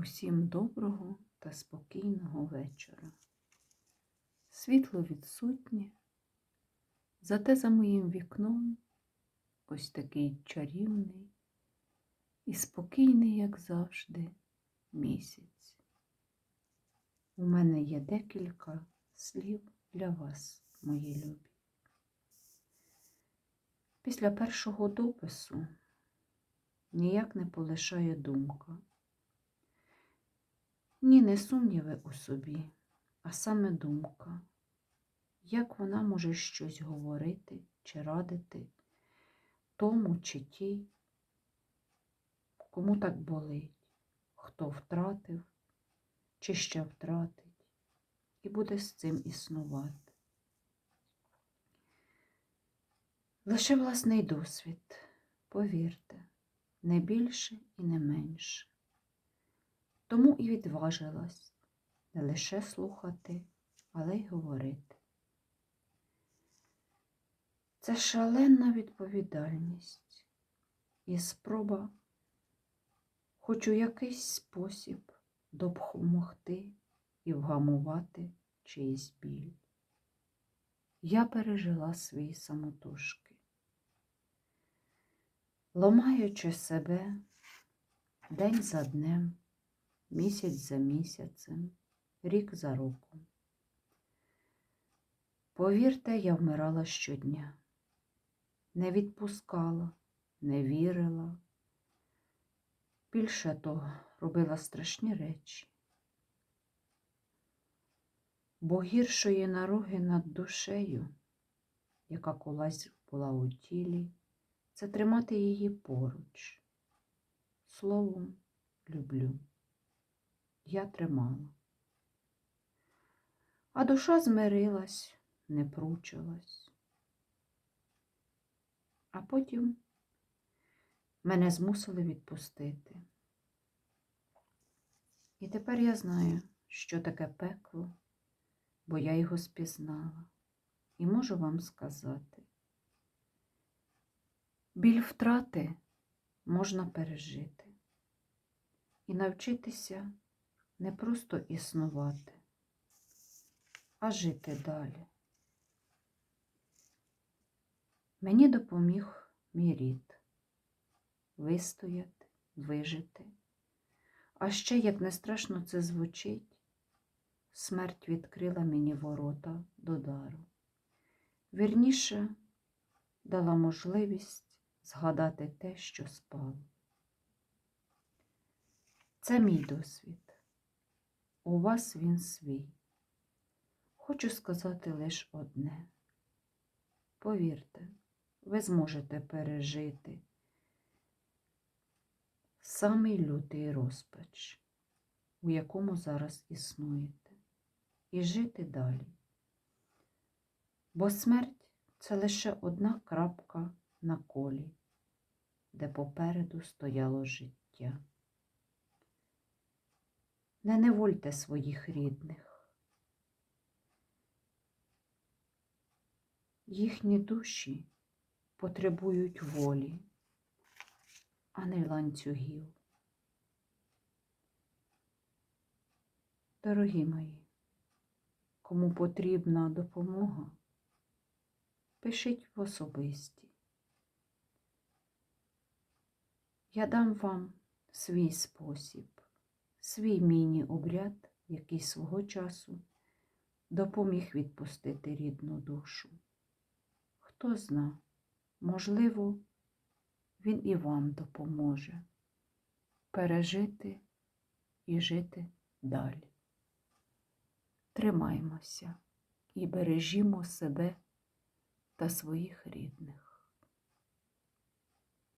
Усім доброго та спокійного вечора. Світло відсутнє, зате за моїм вікном ось такий чарівний і спокійний, як завжди, місяць. У мене є декілька слів для вас, мої любі. Після першого допису ніяк не полишає думка. Ні, не сумніви у собі, а саме думка, як вона може щось говорити чи радити тому чи тій, кому так болить, хто втратив чи ще втратить, і буде з цим існувати. Лише власний досвід, повірте, не більше і не менше. Тому і відважилась не лише слухати, але й говорити. Це шаленна відповідальність і спроба хоч у якийсь спосіб допомогти і вгамувати чийсь біль. Я пережила свої самотужки, ломаючи себе день за днем місяць за місяцем, рік за роком. Повірте, я вмирала щодня, не відпускала, не вірила. Більше того, робила страшні речі, бо гіршої наруги над душею, яка колись була у тілі, це тримати її поруч. Словом, люблю я тримала. А душа змирилась, не пручилась. А потім мене змусили відпустити. І тепер я знаю, що таке пекло, бо я його спізнала. І можу вам сказати, біль втрати можна пережити і навчитися не просто існувати, а жити далі. Мені допоміг мій рід вистояти, вижити. А ще, як не страшно це звучить, смерть відкрила мені ворота до дару. Вірніше дала можливість згадати те, що спало. Це мій досвід у вас він свій. Хочу сказати лише одне. Повірте, ви зможете пережити самий лютий розпач, у якому зараз існуєте, і жити далі. Бо смерть це лише одна крапка на колі, де попереду стояло життя. Не невольте своїх рідних. Їхні душі потребують волі, а не ланцюгів. Дорогі мої, кому потрібна допомога, пишіть в особисті. Я дам вам свій спосіб свій міні-обряд, який свого часу допоміг відпустити рідну душу. Хто зна, можливо, він і вам допоможе пережити і жити далі. Тримаймося і бережімо себе та своїх рідних.